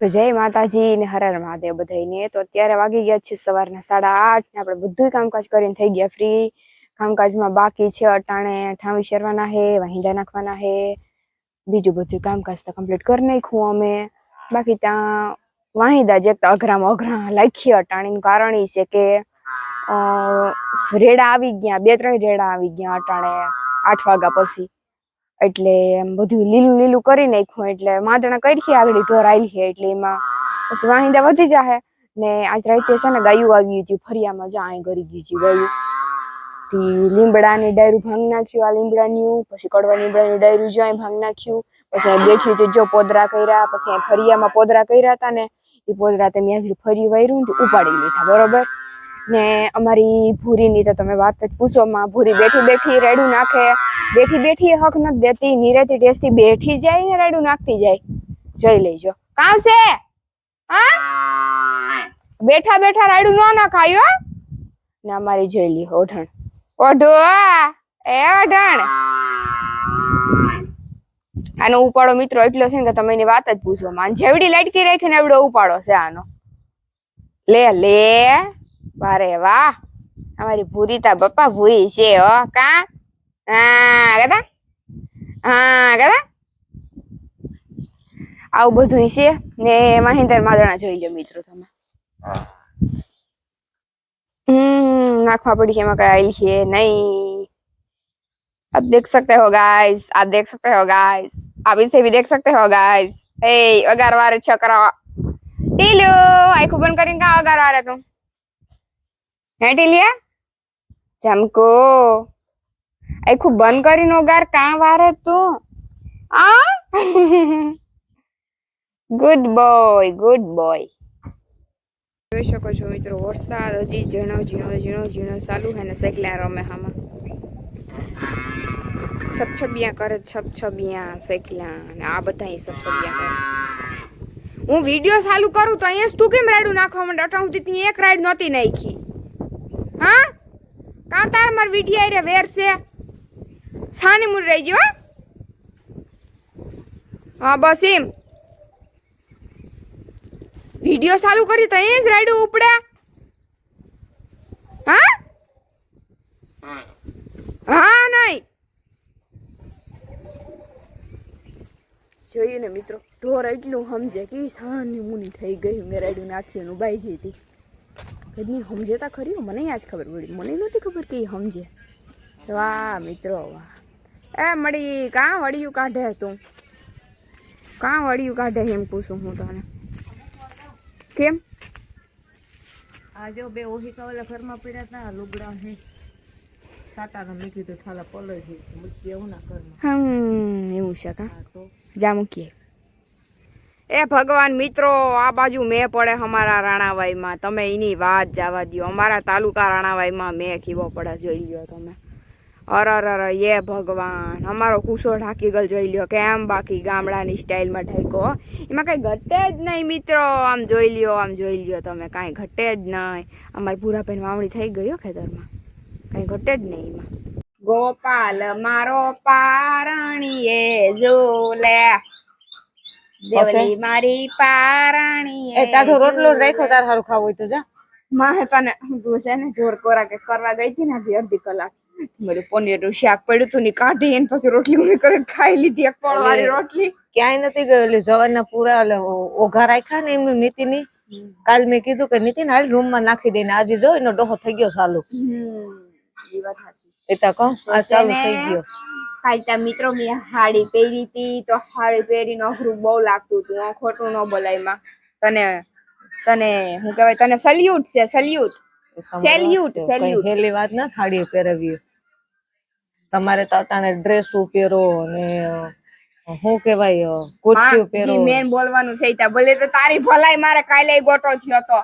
તો જય માતાજી ને હરર હર મહાદેવ બધાને તો અત્યારે વાગી ગયા છે સવારના સાડા આઠ ને આપણે બધું કામકાજ કરીને થઈ ગયા ફ્રી કામકાજમાં બાકી છે અટાણે ઠાવી શેરવાના હે, વાહિંદા નાખવાના હે. બીજું બધું કામકાજ તો કમ્પ્લીટ કરી નાખ્યું અમે. બાકી ત્યાં વાહિંદા જે અઘરામાં અઘરા લાખી અટાણીનું કારણ એ છે કે રેડા આવી ગયા, બે ત્રણ રેડા આવી ગયા અટાણે આઠ વાગ્યા પછી. એટલે એમ બધું લીલું લીલું કરી નાખ્યું, એટલે માદણા કરી આગળ ઢોર આવેલી છે, એટલે એમાં પછી વાહિંદા વધી જાહે. ને આજ રાતે છે ને ગાયું આવી હતી, ફરિયામાં જા અહીં કરી ગયું હતું ગાયું. લીમડાની ડાયરું ભાંગ નાખ્યું, આ લીમડાની, પછી કડવા લીમડાની ડાયરું જો ભાંગ નાખ્યું. પછી અહીં બેઠી હતી જો પોદરા કર્યા, પછી અહીં ફરિયામાં પોદરા કર્યા હતા ને, એ પોદરા તમે ફરી વાયરું ઉપાડી લીધા, બરોબર? ને અમારી ભૂરીની તો તમે વાત જ પૂછો, માં ભૂરી બેઠી બેઠી રેડું નાખે. બેઠી બેઠી હક નથી દેતી, નિરેતી ટેસ્ટી બેઠી જાય ને રેડું નાખતી જાય. જોઈ લેજો. કામ છે? હા? બેઠા બેઠા રાયડું ન નાખાય, હો? ને અમારી જોઈ લી ઓઢણ. ઓઢો, એ ઓઢણ. આનો ઉપાડો મિત્રો એટલો છે ને કે તમે એની વાત જ પૂછો માન જેવડી લાટકી રાખીને એવડો ઉપાડો છે આનો. લે લે. વારે વાહ અમારી ભૂરી તા બપ્પા ભૂરી છે હો કા હા કદા હા કદા આવું બધું છે ને મહેન્દ્ર માદણા જોઈ લો મિત્રો તમે हम्म नाखवा पड़ी है मका आइल है नहीं आप देख सकते हो गाइस आप देख सकते हो गाइस आप इसे भी देख सकते हो गाइस ए अगार वारे छकरा टीलो आई खूबन करें का अगार वारे तुम હે ટીલિયા જમકો આખું બંધ કરીને ઓગાર કાં વારે તું? આ? ગુડ બોય ગુડ બોય જોઈ શકો છો મિત્રો, વરસાદ હજી ઝીણો ઝીણો ઝીણો ઝીણો ચાલુ હે ને સેકલા રમે હામાં. છબછબિયા કરે છબછબિયા સેકલા અને આ બધા છબછબિયા કરે. હું વીડિયો ચાલુ કરું તો અહીંયા તું કેમ રાડું નાખવા માંડે? અટાઉથી એક રાઈડ નહોતી નાખી. હા? કાં તાર માર વીઠી આઈ રે વેર છે. છાની મૂળ રહી ગયો હા. બસ એમ. વિડિયો ચાલુ કરી તો એ જ રાયડું ઉપડે. હા? હા, નહીં. જોઈએ ને મિત્રો, ઢોર એટલું સમજે કે સાની મુની થઈ ગઈ, મેં રાયડું નાખ્યું બાઈ ગઈ હતી. કદી સમજેતા ખરી? મને આજ ખબર પડી. મને નહોતી ખબર કે એ સમજે. વાહ મિત્રો વાહ એ મળી કાં વળિયું કાઢે તું? કાં વળિયું કાઢે એમ પૂછું હું તને? કેમ? આ જો બે ઓહી કાવલા ઘરમાં પડ્યા હતા લુગડા હે. સાટાનો મૂકી કીધું થાલા પલળી મૂકીએ મૂકી એવું ના ઘરમાં. હમ એવું છે કા? તો? જા મૂકીએ. એ ભગવાન મિત્રો, આ બાજુ મેં પડે અમારા રાણાવાઈમાં. તમે એની વાત જવા દ્યો. અમારા તાલુકા રાણાવાઈમાં મેં ખીવો પડે જોઈ લ્યો તમે. અર અર એ ભગવાન. અમારો કુસો ગયો જોઈ લ્યો. કેમ બાકી ગામડાની સ્ટાઇલમાં ઢાંકો એમાં કંઈ ઘટે જ નહીં મિત્રો. આમ જોઈ લ્યો, આમ જોઈ લ્યો તમે. કાંઈ ઘટે જ નહીં. અમારી ભૂરાબેન વાવણી થઈ ગયો ખેતરમાં. કાંઈ ઘટે જ નહીં એમાં. ગોપાલ, મારો પારણીએ ઝૂલે. દેવલી મારી પારાણી એ ટાઢો રોટલો રાખ્યો તાર હારું ખાવું હોય તો જા. માહે તને છે ને ઢોર કોરા કે કરવા ગઈ હતી ને બી અડધી કલાક. મેલું પનીરનું શાક પડ્યું તું ને કાઢી એને પછી રોટલી ઊંધી કરીને ખાઈ લીધી એક પળ વાળી રોટલી. ક્યાંય નથી ગયો એટલે જવાના પૂરા ઓઘા રાખ્યા ને એમનું નીતિની. કાલ મેં કીધું કે નીતિન હાલ રૂમમાં નાખી દઈને આજે જો એનો ડોહો થઈ ગયો ચાલુ એ તો કહો આ ચાલુ થઈ ગયો. કાલ ત્યાં મિત્રો મેં હાડી પહેરી હતી તો હાડી પહેરીને અઘરું બહુ લાગતું હતું ખોટું ન બોલાયમાં. તને તને હું કહેવાય તને સલ્યુટ છે સલ્યુટ સેલ્યુટ સેલ્યુટ. હેલી વાત ના હાડી પહેરવી. તમારે તો અટાણે ડ્રેસ પહેરો ને હું કેવાય કુર્તી પહેરો. મેન બોલવાનું છે ત્યાં. ભલે તો તારી ભલાઈ મારે કાલે ગોટો થયો તો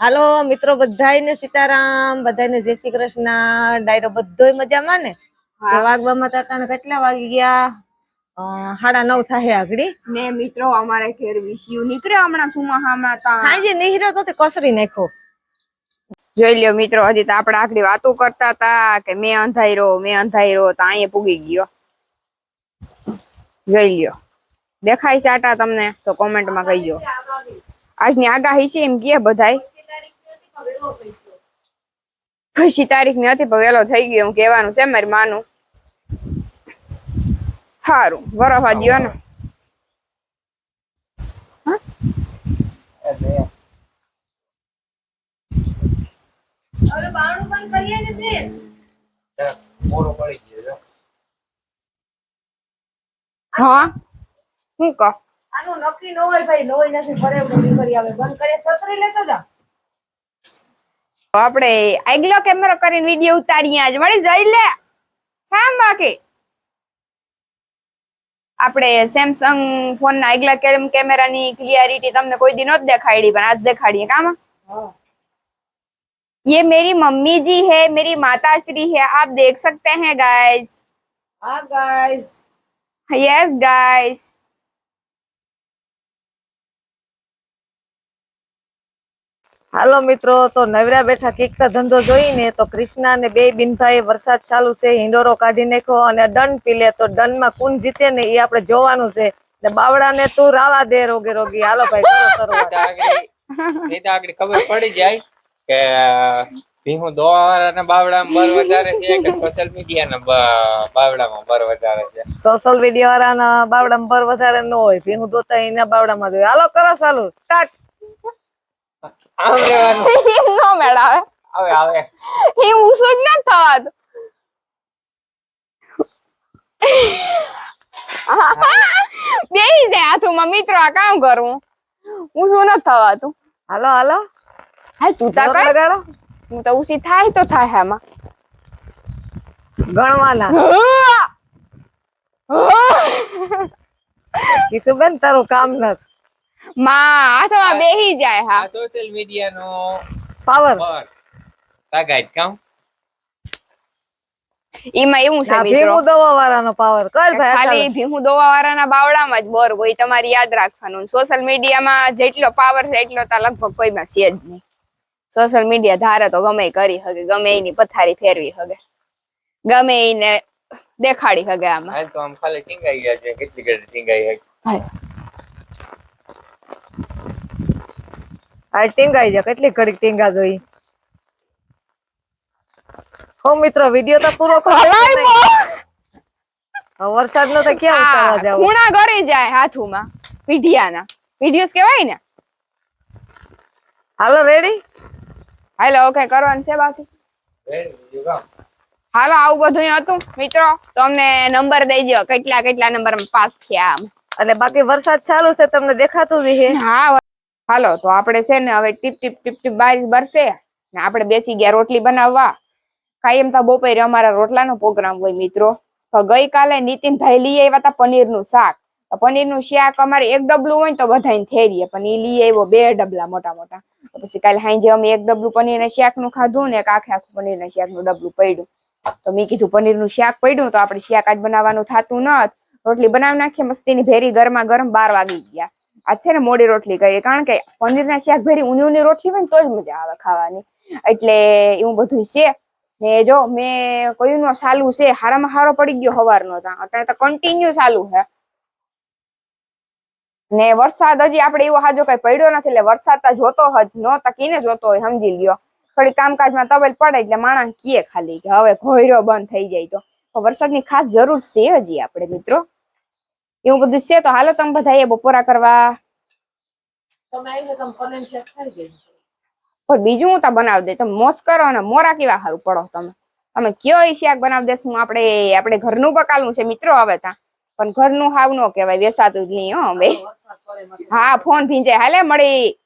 હાલો મિત્રો બધાયને સીતારામ બધાને જય શ્રી કૃષ્ણ. ડાયરો બધોય મજામાં ને? વાગવામાં તો અટાણે કેટલા વાગી ગયા? અ, સાડા નવ થાય આગળી. ને મિત્રો અમારે ઘેર વિસ્યુ નીકળ્યો હમણાં સુમાહામાં તા. સાંજે નિહરો તો તે કસરી નાખ્યો. જોઈ લ્યો મિત્રો હજી તો આપણે આખડી વાતો કરતા હતા કે મેં અંધાર્યો મેં અંધાર્યો તો અહીંયા પૂગી ગયો. જોઈ લ્યો. દેખાય છે આટા તમને? તો કોમેન્ટમાં કહીજો. આજની આગાહી છે એમ કે બધાય. ખુશી તારીખની હતી પણ વેલો થઈ ગયો હું કહેવાનું છે મારી માનું. સારું વરફા દ્યો ને હા? હું કહો? આનું નક્કી ન હોય ભાઈ ન હોય નથી એવું નીકળી આવે. બંધ કરીએ છત્રી લેતો જા. તો આપણે આગલો કેમેરો કરીને વીડિયો ઉતારીએ આજ. મળી જઈ લે. શામ બાકી આપણે સેમસંગ ફોન ના આગલા કેમ કેમેરાની ક્લિયરિટી તમને કોઈ દી નહોતી દેખાડી પણ આજ દેખાડીએ કામ હા ये मेरी मम्मी जी है मेरी माता श्री है आप देख सकते हैं गाइस હા ગાઈસ यस गाइस hello મિત્રો તો નવરા બેઠા કિકતા ધંધો જોઈને તો ક્રિષ્ના અને બે બિનભાઈ વરસાદ ચાલુ છે હિંડોરો કાઢી નાખ્યો અને દંડ પી લે. તો દંડમાં કોણ જીતે ને એ આપણે જોવાનું છે. ને બાવડાને તું રાવા દે રોગે રોગી. હાલો ભાઈ આગળ ખબર પડી જાય કે બાવડામાં બર વધારે છે કે સોશિયલ મીડિયાના બ- બાવડામાં બર વધારે છે? સોશિયલ મીડિયા વાળાના બાવડામાં ભર વધારે ન હોય. ભીનું દોતા એના બાવડામાં જોઈએ હાલો કરો ચાલુ. સ્ટાર્ટ. આમ રહેવાનું નો મેળાવે. આવે આવે. એ ઊંસો જ ના થવાતું. બેહી જાય હાથુમાં મિત્રો આ કામ કરું. હું શું ન થવાતું. હાલો હાલો. હાલ તું તા કર. લગાડો. હું તો ઉસી થાય તો થાય આમાં. ગણવાના. કિશુબેન તારું કામ નથી માં હાથમાં બેહી જાય હા. સોશિયલ મીડિયાનો પાવર તાકાત કામ. એમાં એવું છે મિત્રો. ભીમું દવા વાળાનો પાવર કર ભાઈ ખાલી ભીમુ દોવા વાળાના બાવડામાં જ બોર હોય તમારે યાદ રાખવાનું. સોશિયલ મીડિયામાં જેટલો પાવર છે એટલો તો લગભગ કોઈમાં છે જ નહીં. સોશિયલ મીડિયા ધારે તો ગમે કરી હગે ગમે એની પથારી ફેરવી હગે. ગમે એને દેખાડી હગે આમાં. હાલ તો આમ ખાલી ટીંગાઈ ગયા છે કેટલી કેટલી ટીંગાઈ છે આ ટીંગાઈ જા કેટલી ઘડીક ટીંગા જોઈ. હો મિત્રો વીડિયો તો પૂરો કરો વરસાદ નો તો ક્યાં ઉતારવા જાવ? ખૂણા ગરી જાય હાથુમાં પીઢિયાના વિડીયોસ કેવાય ને? હાલો રેડી હાલો ઓકે કરવાનું છે બાકી. હાલો આવું બધું હતું. મિત્રો તમને નંબર દઈ દો કેટલા કેટલા નંબર પાસ થયા એટલે બાકી વરસાદ ચાલુ છે તમને દેખાતું જ છે હા હાલો, તો આપણે છે ને હવે ટીપ ટીપ ટીપ ટીપ બારીશ બરસે ને આપણે બેસી ગયા રોટલી બનાવવા. કાયમ તો બપોરે અમારા રોટલાનો પ્રોગ્રામ હોય મિત્રો. તો ગઈકાલે નીતિનભાઈ લઈ આવ્યા હતા પનીરનું શાક. પનીરનું શાક અમારે એક ડબલું હોય ને તો બધાને થેરીએ પણ એ લઈ આવ્યો બે ડબલા મોટા મોટા. પછી કાલે સાંજે અમે એક ડબલું પનીરના શાકનું ખાધું ને એક આખે આખું પનીરના શાકનું ડબલું પડ્યું. તો મેં કીધું પનીરનું શાક પડ્યું તો આપણે શાક આજ બનાવવાનું થતું ન રોટલી બનાવી નાખીએ, મસ્તીની ભેરી ગરમા ગરમ બાર વાગી ગયા. આજ છે ને મોડી રોટલી કહીએ. કારણ કે પનીરના શાક ભેરી ઊની ઊની રોટલી હોય ને તો જ મજા આવે ખાવાની. એટલે એવું બધું છે. ને જો મેં કયું નો ચાલુ છે, હારામાં હારો પડી ગયો હવારનો ત્યાં અત્યારે તો કન્ટિન્યુ ચાલુ છે. ને વરસાદ હજી આપણે એવો હાજો કઈ પડ્યો નથી, એટલે વરસાદ તો જોતો હજ નો તકીને જોતો હોય, સમજી લ્યો. થોડી કામકાજમાં તબેલ પડે એટલે માણસ કીએ ખાલી કે હવે ઘોયરો બંધ થઈ જાય તો વરસાદની ખાસ જરૂર છે હજી આપણે, મિત્રો. એવું બધું છે તો હાલો તમે બધા એ બપોરા કરવા. પણ બીજું હું તો બનાવી દે તમે મોસ કરો અને મોરા કેવા સારું પડો તમે. તમે કયો એ શાક બનાવી દેશું? આપણે આપણે ઘરનું પકાલું છે મિત્રો હવે તા. પણ ઘરનું હાવ નો કહેવાય વેસાતું જ નહીં હો ભાઈ હા ફોન ભીંજાય. હાલે મળી.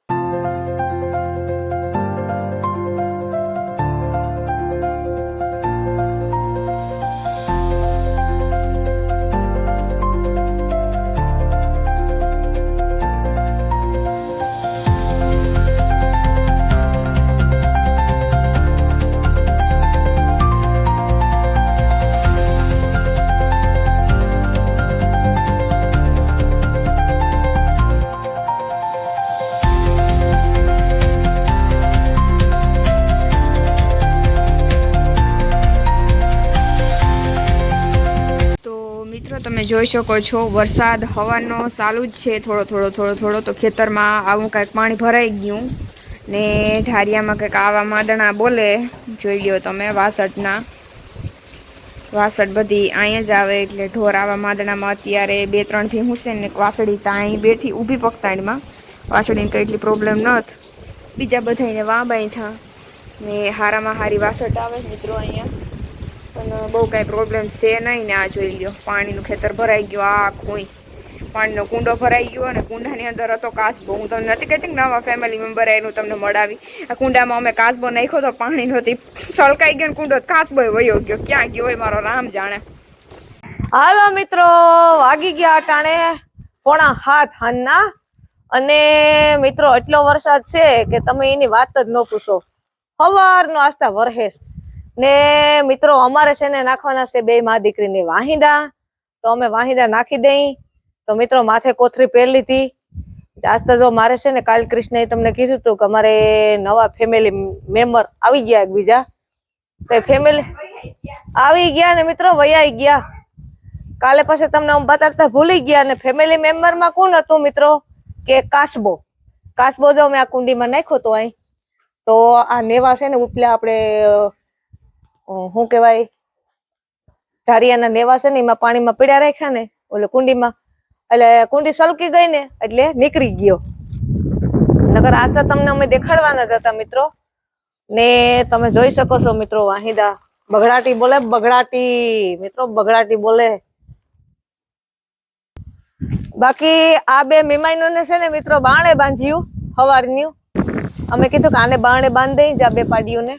જોઈ શકો છો, વરસાદ, હવાનો ચાલુ જ છે થોડો થોડો થોડો થોડો. તો ખેતરમાં આવું કાંઈક પાણી ભરાઈ ગયું ને ઢારિયામાં કંઈક આવા માદણા બોલે. જોઈ લ્યો તમે વાસઠના વાસઠ બધી અહીંયા જ આવે એટલે ઢોર આવા માદણામાં અત્યારે બે, ત્રણથી હુંસે ને વાસળી ત્યાં અહીં બેઠી ઊભી પકતાણીમાં વાસળીને કંઈ એટલી પ્રોબ્લેમ ન બીજા બધાને વાંબાઈ થા ને હારામાં હારી વાસટ આવે મિત્રો અહીંયા. પણ બહુ કાંઈ પ્રોબ્લેમ છે નહીં ને આ જોઈ લ્યો, પાણીનું ખેતર ભરાઈ ગયું, આ કોઈ. પાણીનો કુંડો ભરાઈ ગયો અને કુંડાની અંદર હતો કાસબો. હું તમને નથી કહેતી નવા ફેમિલી મેમ્બર એનું તમને મળાવી. આ કુંડામાં અમે કાસબો નાખ્યો તો પાણી નહોતી સળકાઈ ગયો કુંડો કાસબો વયો ગયો. ક્યાં ગયો હોય મારો રામ જાણે. હાલો મિત્રો, વાગી ગયા અટાણે પોણા હાથ હાનના અને મિત્રો, એટલો વરસાદ છે કે તમે એની વાત જ ન પૂછો. સવારનો આસ્તા વરહેસ ને મિત્રો, અમારે છે ને નાખવાના છે બે મા દીકરીની વાહિંદા. તો અમે વાહિંદા નાખી દઈ. તો મિત્રો, માથે કોથરી પહેરી લીધી. આસ્તા જો મારે છે ને કાલ કૃષ્ણએ તમને કીધું હતું કે અમારે નવા ફેમિલી મેમ્બર આવી ગયા એકબીજા. તો તે ફેમિલી આવી ગયા ને મિત્રો, વૈયાઈ ગયા. કાલે પછી તમને આમ બતાડતા ભૂલી ગયા અને ફેમિલી મેમ્બરમાં કોણ હતું મિત્રો? કે કાસબો. કાસબો જો મેં આ કુંડીમાં નાખ્યો તો અહીં. તો આ નેવા છે ને ઉપલા આપણે શું કહેવાય ધારિયાના નેવા છે ને, એમાં પાણીમાં પીડ્યા રાખ્યા ને, ઓલે કુંડીમાં, એટલે કુંડી સલકી ગઈ ને, એટલે નીકળી ગયો. નગર આસ્તા તમને અમે દેખાડવાના જ હતા મિત્રો. ને તમે જોઈ શકો છો મિત્રો વાહિદા બગડાટી બોલે, બગડાટી, મિત્રો, બગડાટી બોલે. બાકી આ બે મહેમાનોને છે ને મિત્રો, બાણે બાંધ્યું હવારનું અમે કીધું કે આને બાણે બાંધી જા બે પાડીઓને.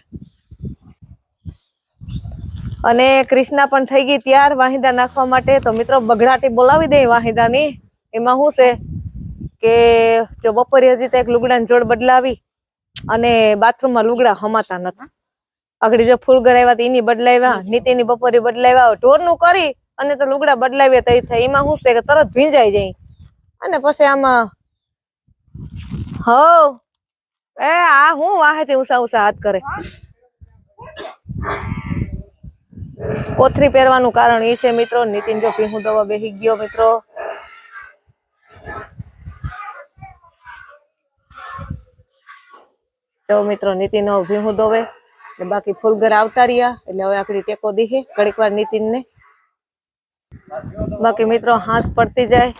અને ક્રિષ્ના પણ થઈ ગઈ ત્યાર, વાહિદા નાખવા માટે. તો મિત્રો, બગડાટી બોલાવી દે વાહિદાની. એમાં શું છે કે જો બપોરે હજી તો એક લુગડાની જોડ બદલાવી અને બાથરૂમમાં લુગડા હમાતા નતા. આગળ જો ફૂલ ગરાવ્યા એની બદલાવ્યા, નીતિની બપોરે બદલાવ્યા. ઢોરનું કરી અને તો લુગડા બદલાવ્યા તઈ થાય. એમાં શું છે કે તરત ભીંજાઈ જાય. અને પછી આમાં હવ. એ આ હું વાહેથી ઉષા ઉષા હાથ કરે. કોથરી પહેરવાનું કારણ એ છે મિત્રો. નીતિન જો પીહું દવા બેહી ગયો મિત્રો. તો મિત્રો નીતિન ભીહું દોવે ને બાકી ફૂલગર આવતા રહ્યા એટલે હવે આપણી ટેકો દીહે ઘડીક વાર નીતિન ને બાકી મિત્રો હાથ પડતી જાય.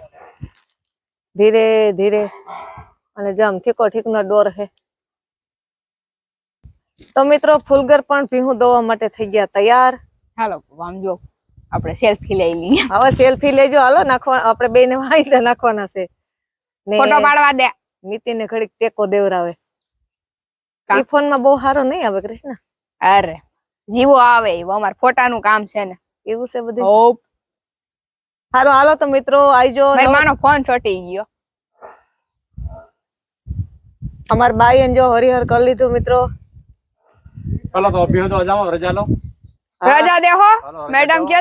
ધીરે ધીરે અને જમ ઠીકો ઠીકનો ડોર હે. તો મિત્રો, ફૂલગર પણ ભીહું દોવા માટે થઈ ગયા તૈયાર. હાલો આમ જો આપણે સેલ્ફી લઈ લઈએ. હવે સેલ્ફી લેજો હાલો નાખવા આપણે બે ને વાઈ નાખવાના છે. ને ફોટો પાડવા દે. નીતિન ને ઘડીક ટેકો દેવરાવે. ઈ ફોનમાં બહુ સારો નહીં આવે કૃષ્ણ? અરે જીવો આવે એવો અમારે ફોટાનું કામ છે ને. એવું છે બધું? હોપ. સારું હાલો તો મિત્રો આઈજો મારો ફોન ચોટી ગયો. અમાર બાઈ જો હરિહર કરી લીધું મિત્રો. ચલો તો અભ્યો તો જાઓ રજા લો. રજા દેહો મેડમ કે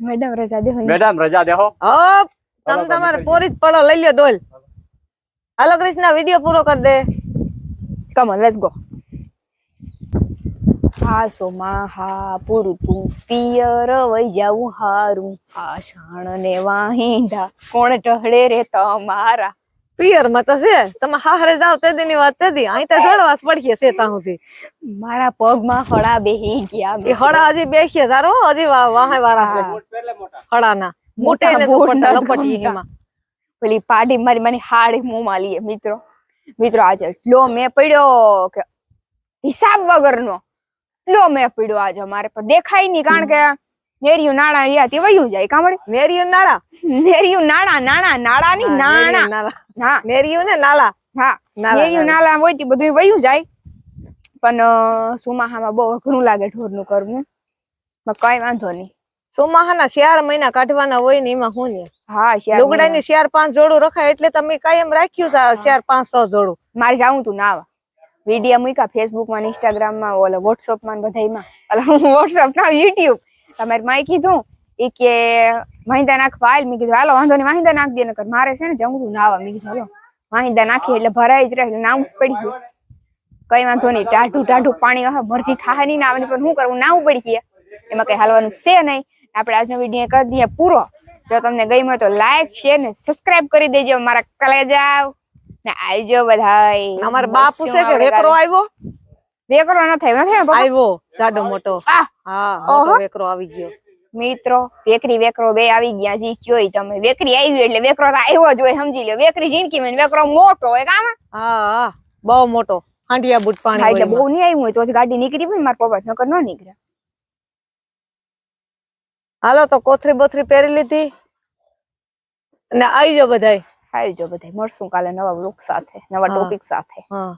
મેડમ રજા દેહો મેડમ રજા દેહો હપ તમે તમારે પોરી જ પડો લઈ લ્યો ડોલ. હાલો. કૃષ્ણ વિડિયો પૂરો કર દે. કમ ઓન લેટ્સ ગો હા સોમાં હા પૂરું તું પિયર વઈ જાવું હારું. આ શાણ ને વાહિંદા કોણ ટહડે રે તમારા? પિયર તો છે. તમે હાહરે જાવ તે દી ની વાત તે દી. અહીં તો જોડવાસ પડખીએ છે ત્યાં સુધી. મારા પગમાં હળા બેહી ગયા એ હળા હજી બેસીએ તારો હજી વાહે વાળા હળાના. મોટે ને લપટી એમાં. પેલી પાડી મારી મારી હાડી મોંમાં લીએ મિત્રો. મિત્રો આજે એટલો મેં પડ્યો કે હિસાબ વગરનો. એટલો મેં પડ્યો આજે મારે પણ દેખાય નહીં કારણ કે નેરિયું નાણા રિયા તે વયું જાય કામડે નેરિયું નાળા? નેરિયું નાણા નાણા નાણા. ની નાણા હા. નેરિયું ને નાલા હા નેરિયું નાલા હોય તે બધું વયું જાય. પણ સુમાહામાં બહુ અઘરું લાગે ઢોરનું કરવું. કઈ વાંધો નહીં. ચોમાહાના શિયાળ મહિના કાઢવાના હોય ને એમાં હું ને હા શિયાળ લુગડાની શિયાળ પાંચ જોડું રખાય એટલે તમે કાયમ રાખ્યું છે શિયાળ પાંચ સો જોડું? મારે જાઉં તું નાવા. વીડિયો મૂક્યા ફેસબુકમાં ઇન્સ્ટાગ્રામમાં ઓલા વોટ્સઅપમાં બધા એમાં ઓલા વોટ્સઅપ ના યુટ્યુબ તમારે માય કીધું એ કે મહિંદા નાખવા આલ મેં કીધું હાલો વાંધો નહીં મહિંદા નાખ દે નકર મારે છે ને જમવું નાવા. મેં કીધું હાલો મહિંદા નાખી એટલે ભરાઈ જ રહે એટલે જ પડી ગયું. કઈ વાંધો નહીં ટાઢું ટાઢું પાણી હવે મરજી થાય નહીં આવે પણ શું કરવું નાવું પડી ગયા. એમાં કઈ હાલવાનું છે નહીં. આપણે આજનો વીડિયો કરી દઈએ પૂરો. જો તમને ગમ્યું તો લાઈક શેર ને સબસ્ક્રાઇબ કરી દેજો મારા કલેજાવ. ને આવજો બધા અમારા બાપુ છે કે વેકરો આવ્યો? વેકરો ન થાય ન થાય આવ્યો જાડો મોટો. હા ઓહો. મોટો વેકરો આવી ગયો. મિત્રો વેકરી વેકરો બે આવી ગયા જી કયો તમે. વેકરી આવી એટલે વેકરો તો આવ્યો જ હોય સમજી લો વેકરી જિંદગી માં વેકરો મોટો હોય કામ હા હા બહુ મોટો. હાંડિયા બૂટ પાણી એટલે બહુ નહીં આવ્યું હોય તો જ ગાડી નીકળી હોય ને મારા પપ્પા નકર ન નીકળે. હાલો તો કોથરી બોથરી પહેરી લીધી. અને આવી જાઓ બધાય. આવજો બધા મળશું કાલે નવા બ્લોક સાથે નવા ટોપિક સાથે. હા.